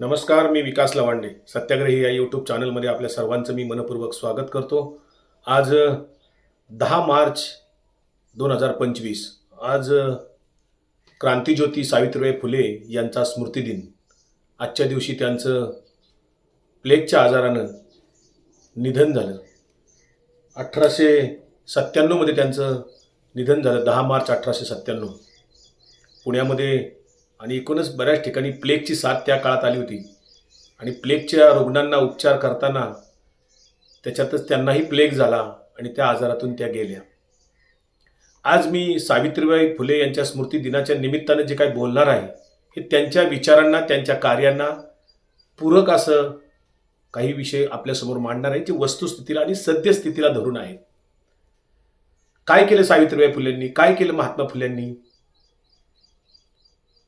नमस्कार मी विकास लवांडे. सत्याग्रही या यूट्यूब चॅनलमध्ये आपल्या सर्वांचं मी मनपूर्वक स्वागत करतो. आज दहा मार्च दोन हजार पंचवीस. आज क्रांतीज्योती सावित्रीबाई फुले यांचा स्मृतिदिन. आजच्या दिवशी त्यांचं प्लेगच्या आजारानं निधन झालं. अठराशे सत्त्याण्णवमध्ये त्यांचं निधन झालं. दहा मार्च अठराशे सत्त्याण्णव. पुण्यामध्ये आणि एकूणच बऱ्याच ठिकाणी प्लेगची साथ त्या काळात आली होती. आणि प्लेगच्या रुग्णांना उपचार करताना त्याच्यातच त्यांनाही प्लेग झाला आणि त्या आजारातून त्या गेल्या. आज मी सावित्रीबाई फुले यांच्या स्मृती दिनाच्या निमित्तानं जे काही बोलणार आहे हे त्यांच्या विचारांना त्यांच्या कार्यांना पूरक असं काही विषय आपल्यासमोर मांडणार आहे जे वस्तुस्थितीला आणि सद्यस्थितीला धरून आहे काय केलं सावित्रीबाई फुलेंनी? काय केलं महात्मा फुलेंनी?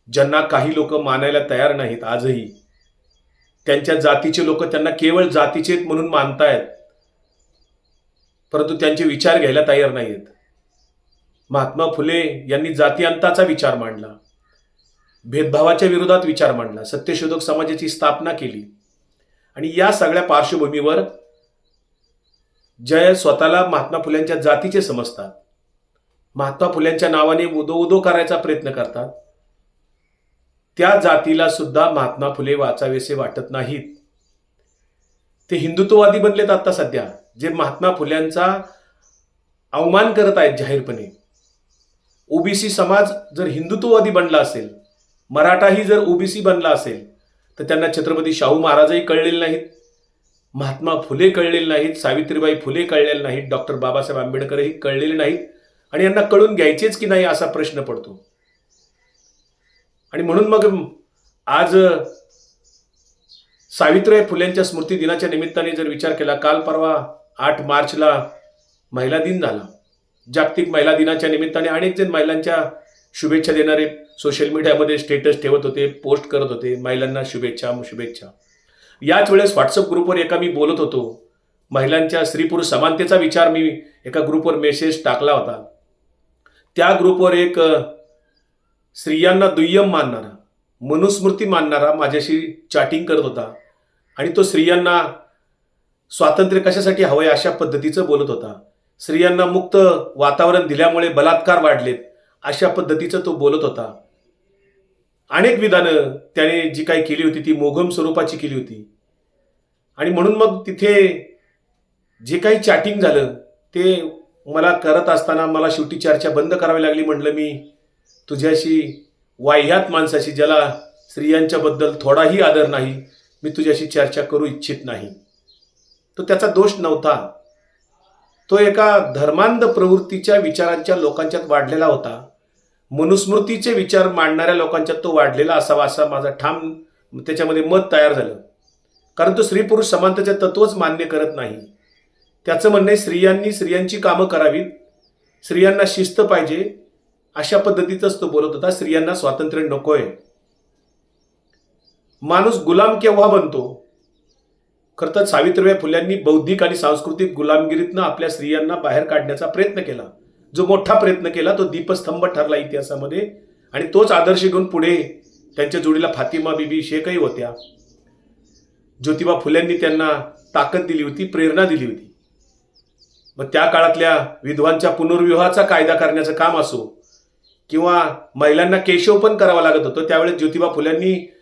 ज्यांना काही लोक मानायला तयार नाहीत आजही त्यांच्या जातीचे लोक त्यांना केवळ जातीचे म्हणून मानतायत परंतु त्यांचे विचार घ्यायला तयार नाहीत महात्मा फुले यांनी जातीअंताचा विचार मांडला भेदभावाच्या विरोधात विचार मांडला सत्यशोधक समाजाची स्थापना केली आणि या सगळ्या पार्श्वभूमीवर जय स्वतःला महात्मा फुल्यांच्या जातीचे समजतात. महात्मा फुल्यांच्या नावाने उदो उदो करायचा प्रयत्न करतात. त्या जातीला सुद्धा महात्मा फुले वाचावेसे वाटत नाहीत. ते हिंदुत्ववादी बनलेत आता सध्या जे महात्मा फुल्यांचा अवमान करत आहेत जाहीरपणे. ओबीसी समाज जर हिंदुत्ववादी बनला असेल मराठाही जर ओबीसी बनला असेल तर त्यांना छत्रपती शाहू महाराजही कळलेले नाहीत. महात्मा फुले कळलेले नाहीत सावित्रीबाई फुले कळलेले नाहीत डॉक्टर बाबासाहेब आंबेडकरही कळलेले नाहीत. आणि यांना कळून घ्यायचेच की नाही असा प्रश्न पडतो. आणि म्हणून मग आज सावित्रीबाई फुलेंच्या स्मृती दिनाच्या निमित्ताने जर विचार केला काल परवा आठ मार्चला महिला दिन झाला. जागतिक महिला दिनाच्या निमित्ताने अनेक जण महिलांच्या शुभेच्छा देणारे सोशल मीडियामध्ये स्टेटस ठेवत होते पोस्ट करत होते. महिलांना शुभेच्छा शुभेच्छा. याच वेळेस व्हॉट्सअप ग्रुपवर एका मी बोलत होतो. महिलांच्या स्त्री पुरुष समानतेचा विचार मी एका ग्रुपवर मेसेज टाकला होता. त्या ग्रुपवर एक स्त्रियांना दुय्यम मानणारा मनुस्मृती मानणारा माझ्याशी चॅटिंग करत होता. आणि तो स्त्रियांना स्वातंत्र्य कशासाठी हवंय अशा पद्धतीचं बोलत होता. स्त्रियांना मुक्त वातावरण दिल्यामुळे बलात्कार वाढलेत अशा पद्धतीचं तो बोलत होता. अनेक विधानं त्याने जी काही केली होती ती मोघम स्वरूपाची केली होती. आणि म्हणून मग तिथे जे काही चॅटिंग झालं ते मला करत असताना मला शेवटी चर्चा बंद करावी लागली म्हटलं मी तुझ्याशी वाह्यात माणसाशी ज्याला स्त्रियांच्याबद्दल थोडाही आदर नाही मी तुझ्याशी चर्चा करू इच्छित नाही. तो त्याचा दोष नव्हता. तो एका धर्मांध प्रवृत्तीच्या विचारांच्या लोकांच्यात वाढलेला होता. मनुस्मृतीचे विचार मांडणाऱ्या लोकांच्यात तो वाढलेला असावा असा माझा ठाम त्याच्यामध्ये मत तयार झालं. कारण तो स्त्री पुरुष समानतेचे तत्वच मान्य करत नाही. त्याचं म्हणणं आहे स्त्रियांनी स्त्रियांची कामं करावीत. स्त्रियांना शिस्त पाहिजे. अशा पद्धतीतच तो बोलत होता स्त्रियांना स्वातंत्र्य नकोय. माणूस गुलाम केव्हा बनतो? खरं तर सावित्रीबाई फुल्यांनी बौद्धिक आणि सांस्कृतिक गुलामगिरीतनं आपल्या स्त्रियांना बाहेर काढण्याचा प्रयत्न केला. जो मोठा प्रयत्न केला तो दीपस्तंभ ठरला इतिहासामध्ये आणि तोच आदर्श घेऊन पुढे त्यांच्या जोडीला फातिमा बिबी शेखही होत्या. ज्योतिबा फुल्यांनी त्यांना ताकद दिली होती प्रेरणा दिली होती. मग त्या काळातल्या विधवांच्या पुनर्विवाहाचा कायदा करण्याचं काम असो किंवा महिलांना केशवपन करावं लागत होतं. त्यावेळेस ज्योतिबा फुल्यांनी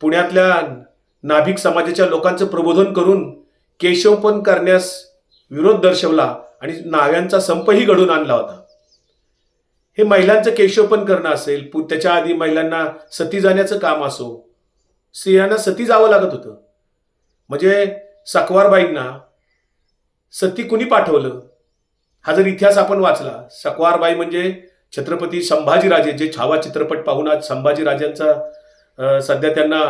पुण्यातल्या नाभिक समाजाच्या लोकांचं प्रबोधन करून केशवपन करण्यास विरोध दर्शवला आणि नाव्यांचा संपही घडून आणला होता. हे महिलांचं केशवपन करणं असेल पु- त्याच्या आधी महिलांना सती जाण्याचं काम असो स्त्रियांना सती जावं लागत होतं. म्हणजे सकवारबाईंना सती कुणी पाठवलं? हा जर इतिहास आपण वाचला सकवारबाई म्हणजे छत्रपती संभाजीराजे जे छावा चित्रपट पाहून आज संभाजीराजांचा सध्या त्यांना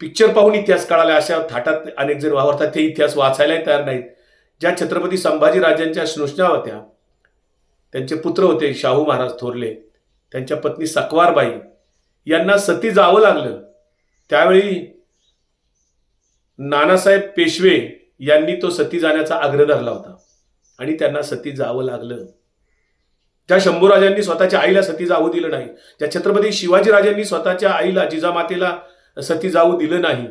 पिक्चर पाहून इतिहास कळाला अशा थाटात अनेक जण वावरतात ते इतिहास वाचायलाही तयार नाहीत. ज्या छत्रपती संभाजीराजांच्या स्नुष्णा होत्या त्यांचे पुत्र होते शाहू महाराज थोरले त्यांच्या पत्नी सकवारबाई यांना सती जावं लागलं. त्यावेळी नानासाहेब पेशवे यांनी तो सती जाण्याचा आग्रह धरला होता आणि त्यांना सती जावं लागलं. त्या शंभूराजांनी स्वतःच्या आईला सती जाऊ दिलं नाही त्या छत्रपती शिवाजीराजांनी स्वतःच्या आईला जिजामातेला सती जाऊ दिलं नाही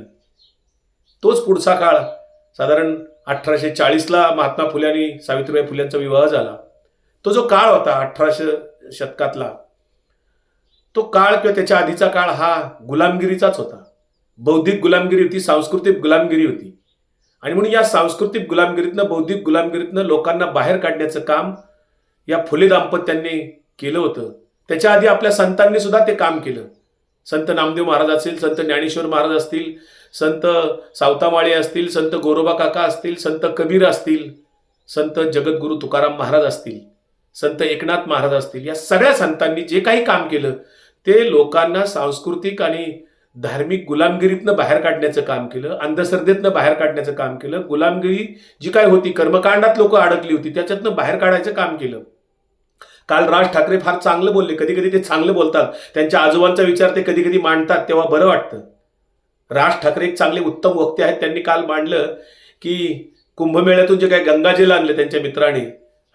तोच पुढचा काळ. साधारण अठराशे चाळीसला महात्मा फुले आणि सावित्रीबाई फुल्यांचा विवाह झाला. तो जो काळ होता अठराशे शतकातला तो काळ किंवा त्याच्या आधीचा काळ हा गुलामगिरीचाच होता. बौद्धिक गुलामगिरी होती सांस्कृतिक गुलामगिरी होती. आणि म्हणून या सांस्कृतिक गुलामगिरीतनं बौद्धिक गुलामगिरीतनं लोकांना बाहेर काढण्याचं काम या फुले दाम्पत्यांनी केलं होतं. त्याच्या आधी आपल्या संतांनी सुद्धा ते काम केलं. संत नामदेव महाराज असतील संत ज्ञानेश्वर महाराज असतील संत सावतामाळे असतील संत गोरोबा काका असतील संत कबीर असतील संत जगद्गुरू तुकाराम महाराज असतील संत एकनाथ महाराज असतील या सगळ्या संतांनी जे काही काम केलं ते लोकांना सांस्कृतिक आणि धार्मिक गुलामगिरीतनं बाहेर काढण्याचं काम केलं अंधश्रद्धेतनं बाहेर काढण्याचं काम केलं गुलामगिरी जी काय होती कर्मकांडात लोक अडकली होती त्याच्यातनं बाहेर काढायचं काम केलं. काल राज ठाकरे फार चांगलं बोलले. कधी कधी ते चांगलं बोलतात. त्यांच्या आजोबांचा विचार ते कधी कधी मांडतात तेव्हा बरं वाटतं. राज ठाकरे एक चांगले उत्तम वक्ते आहेत. त्यांनी काल मांडलं की कुंभमेळ्यातून जे काही गंगाजल आणलं त्यांच्या मित्राने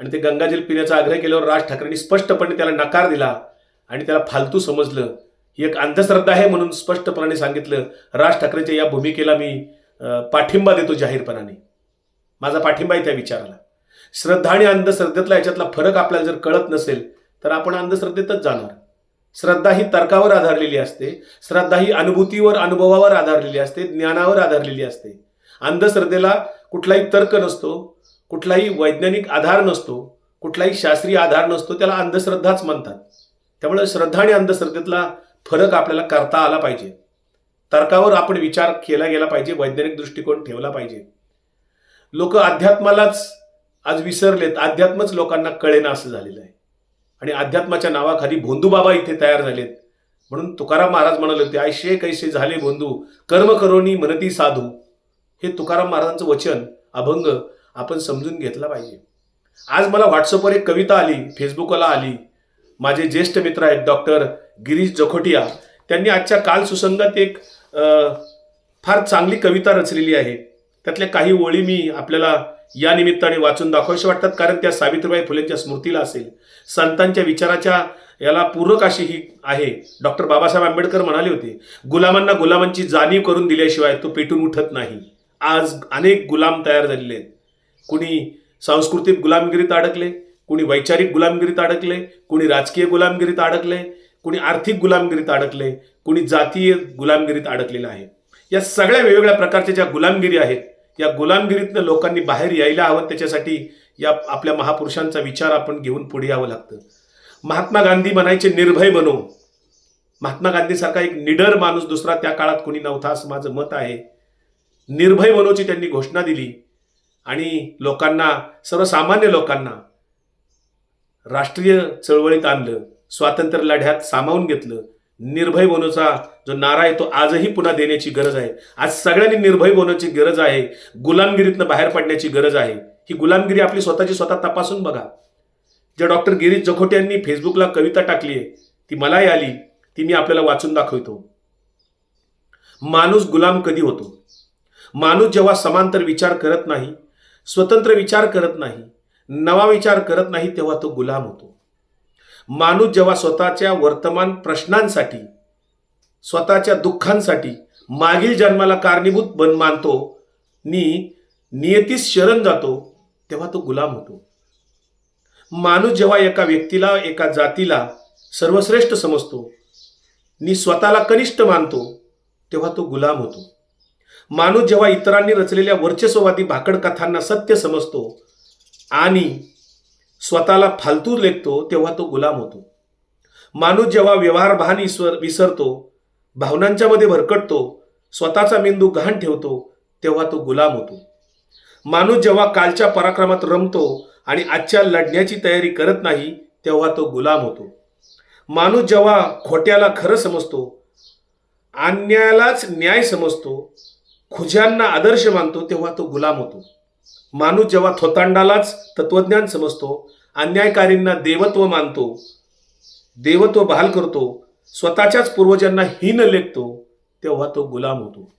आणि ते गंगाजल पिण्याचा आग्रह केल्यावर राज ठाकरेंनी स्पष्टपणे त्याला नकार दिला आणि त्याला फालतू समजलं. ही एक अंधश्रद्धा आहे म्हणून स्पष्टपणे सांगितलं. राज ठाकरेच्या या भूमिकेला मी पाठिंबा देतो जाहीरपणाने. माझा पाठिंबा आहे त्या विचाराला. श्रद्धा आणि अंधश्रद्धेतला याच्यातला फरक आपल्याला जर कळत नसेल तर आपण अंधश्रद्धेतच जाणार. श्रद्धा ही तर्कावर आधारलेली असते. श्रद्धा ही अनुभूतीवर अनुभवावर आधारलेली असते. ज्ञानावर आधारलेली असते. अंधश्रद्धेला कुठलाही तर्क नसतो. कुठलाही वैज्ञानिक आधार नसतो. कुठलाही शास्त्रीय आधार नसतो. त्याला अंधश्रद्धाच म्हणतात. त्यामुळे श्रद्धा आणि अंधश्रद्धेतला फरक आपल्याला करता आला पाहिजे. तर्कावर आपण विचार केला गेला पाहिजे. वैज्ञानिक दृष्टिकोन ठेवला पाहिजे. लोक अध्यात्मालाच आज विसरलेत. अध्यात्मच लोकांना कळेना असं झालेलं आहे. आणि अध्यात्माच्या नावाखाली भोंदूबाबा इथे तयार झालेत. म्हणून तुकाराम महाराज म्हणाले होते ऐशे कैसे झाले भोंदू. कर्म करोनी मनती साधू. हे तुकाराम महाराजांचं वचन अभंग आपण समजून घेतला पाहिजे. आज मला व्हॉट्सअपवर एक कविता आली फेसबुकला आली. माझे ज्येष्ठ मित्र आहेत डॉक्टर गिरीश जखोटिया. त्यांनी आजच्या काल सुसंगत एक फार चांगली कविता रचलेली आहे. त्यातल्या काही ओळी मी आपल्याला या निमित्ताने वाचून दाखवायचे वाटतात कारण त्या सावित्रीबाई फुलेंच्या स्मृतीला असेल. संतांच्या विचाराच्या याला पूरक अशी ही आहे. डॉक्टर बाबासाहेब आंबेडकर म्हणाले होते गुलामांना गुलामांची जाणीव करून दिल्याशिवाय तो पेटून उठत नाही. आज अनेक गुलाम तयार झालेले आहेत. कुणी सांस्कृतिक गुलामगिरीत अडकले कुणी वैचारिक गुलामगिरीत अडकले कुणी राजकीय गुलामगिरीत अडकले कुणी आर्थिक गुलामगिरीत अडकले कुणी जातीय गुलामगिरीत अडकलेलं आहे या सगळ्या वेगवेगळ्या प्रकारच्या ज्या गुलामगिरी आहेत या गुलामगिरीतनं लोकांनी बाहेर यायला हवं त्याच्यासाठी या आपल्या महापुरुषांचा विचार आपण घेऊन पुढे यावं लागतं. महात्मा गांधी म्हणायचे निर्भय बनो महात्मा गांधीसारखा एक निडर माणूस दुसरा त्या काळात कोणी नव्हता असं माझं मत आहे. निर्भय बनोची त्यांनी घोषणा दिली. आणि लोकांना सर्वसामान्य लोकांना राष्ट्रीय चळवळीत आणलं स्वातंत्र्य लढ्यात सामावून घेतलं. निर्भय बनोचा जो नारा आहे तो आजही पुन्हा देण्याची गरज आहे. आज सगळ्यांनी निर्भय बनवण्याची गरज आहे. गुलामगिरीतनं बाहेर पडण्याची गरज आहे. ही गुलामगिरी आपली स्वतःची स्वतः तपासून बघा. ज्या डॉक्टर गिरीश जखोटे यांनी फेसबुकला कविता टाकली आहे ती मलाही आली ती मी आपल्याला वाचून दाखवतो. माणूस गुलाम कधी होतो? माणूस जेव्हा समांतर विचार करत नाही स्वतंत्र विचार करत नाही नवा विचार करत नाही तेव्हा तो गुलाम होतो. माणूस जेव्हा स्वतःच्या वर्तमान प्रश्नांसाठी स्वतःच्या दुःखांसाठी मागील जन्माला कारणीभूत बन मानतो नी नियतीस शरण जातो तेव्हा तो गुलाम होतो. माणूस जेव्हा एका व्यक्तीला एका जातीला सर्वश्रेष्ठ समजतो नी स्वतःला कनिष्ठ मानतो तेव्हा तो गुलाम होतो. माणूस जेव्हा इतरांनी रचलेल्या वर्चस्ववादी भाकड कथांना सत्य समजतो आणि स्वतःला फालतू लेखतो तेव्हा तो गुलाम होतो. माणूस जेव्हा व्यवहार भान विसरतो भावनांच्या मध्ये भरकटतो स्वतःचा मेंदू गहाण ठेवतो तेव्हा तो गुलाम होतो. माणूस जेव्हा कालच्या पराक्रमात रमतो आणि आजच्या लढण्याची तयारी करत नाही तेव्हा तो गुलाम होतो. माणूस जेव्हा खोट्याला खरं समजतो अन्यायालाच न्याय समजतो खुज्यांना आदर्श मानतो तेव्हा तो गुलाम होतो. माणूस जेव्हा थोतांडालाच तत्वज्ञान समजतो अन्यायकारींना देवत्व मानतो देवत्व बहाल करतो स्वतःच्याच पूर्वजांना हीन लेखतो तेव्हा तो गुलाम होतो.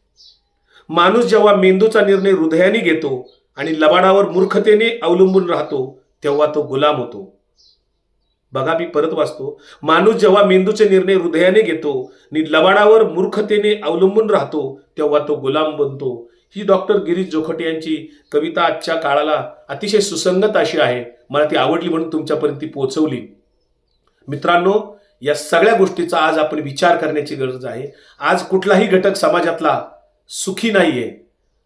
माणूस जेव्हा मेंदूचा निर्णय हृदयाने घेतो आणि लबाडावर मूर्खतेने अवलंबून राहतो तेव्हा तो गुलाम होतो. बघा मी परत वाचतो. माणूस जेव्हा मेंदूचे निर्णय हृदयाने घेतो आणि लबाडावर मूर्खतेने अवलंबून राहतो तेव्हा तो गुलाम बनतो. ही डॉक्टर गिरीश जोखटे यांची कविता आजच्या काळाला अतिशय सुसंगत अशी आहे. मला ती आवडली म्हणून तुमच्यापर्यंत ती पोचवली मित्रांनो या सगळ्या गोष्टीचा आज आपण विचार करण्याची गरज आहे. आज कुठलाही घटक समाजातला सुखी नाहीये.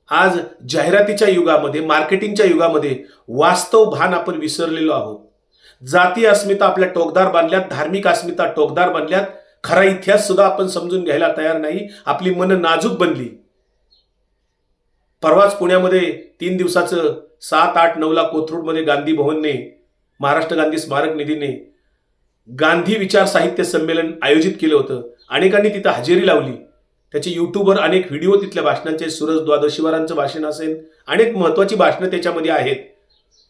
आज जाहिरातीच्या युगामध्ये मार्केटिंगच्या युगामध्ये वास्तव भान आपण विसरलेलो आहोत. जाती अस्मिता आपल्या टोकदार बांधल्यात धार्मिक अस्मिता टोकदार बांधल्यात. खरा इतिहास सुद्धा आपण समजून घ्यायला तयार नाही. आपली मन नाजूक बनली. परवाच पुण्यामध्ये तीन दिवसाचं सात आठ नऊला कोथरूडमध्ये गांधी भवनने महाराष्ट्र गांधी स्मारक निधीने गांधी विचार साहित्य संमेलन आयोजित केलं होतं. अनेकांनी तिथं हजेरी लावली. त्याचे यूट्यूबवर अनेक व्हिडिओ तिथल्या भाषणांचे सुरज द्वादशीवारांचं भाषण असेल अनेक महत्त्वाची भाषणं त्याच्यामध्ये आहेत.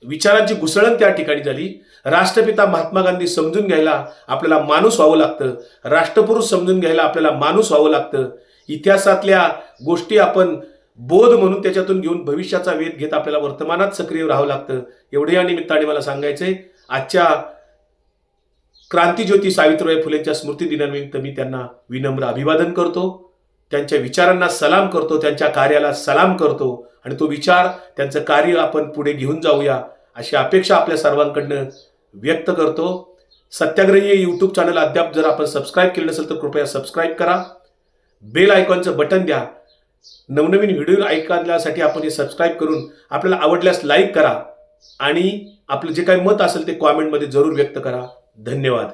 विचारांची घुसळण त्या ठिकाणी झाली. राष्ट्रपिता महात्मा गांधी समजून घ्यायला आपल्याला माणूस व्हावं लागतं. राष्ट्रपुरुष समजून घ्यायला आपल्याला माणूस व्हावं लागतं. इतिहासातल्या गोष्टी आपण बोध म्हणून त्याच्यातून घेऊन भविष्याचा वेध घेत आपल्याला वर्तमानात सक्रिय राहावं लागतं. एवढे या निमित्ताने मला सांगायचंय. आजच्या क्रांतीज्योती सावित्रीबाई फुलेंच्या स्मृती दिनानिमित्त मी त्यांना विनम्र अभिवादन करतो. त्यांच्या विचारांना सलाम करतो. त्यांच्या कार्याला सलाम करतो. आणि तो विचार त्यांचं कार्य आपण पुढे घेऊन जाऊया अशी अपेक्षा आपल्या सर्वांकडनं व्यक्त करतो. सत्याग्रही हे यूट्यूब चॅनल अद्याप जर आपण सबस्क्राईब केलं नसेल तर कृपया सबस्क्राईब करा. बेल आयकॉनचं बटन द्या. नवनवीन व्हिडिओ ऐकण्यासाठी आपण हे सबस्क्राईब करून आपल्याला आवडल्यास लाईक करा आणि आपलं जे काही मत असेल ते कॉमेंटमध्ये जरूर व्यक्त करा. धन्यवाद.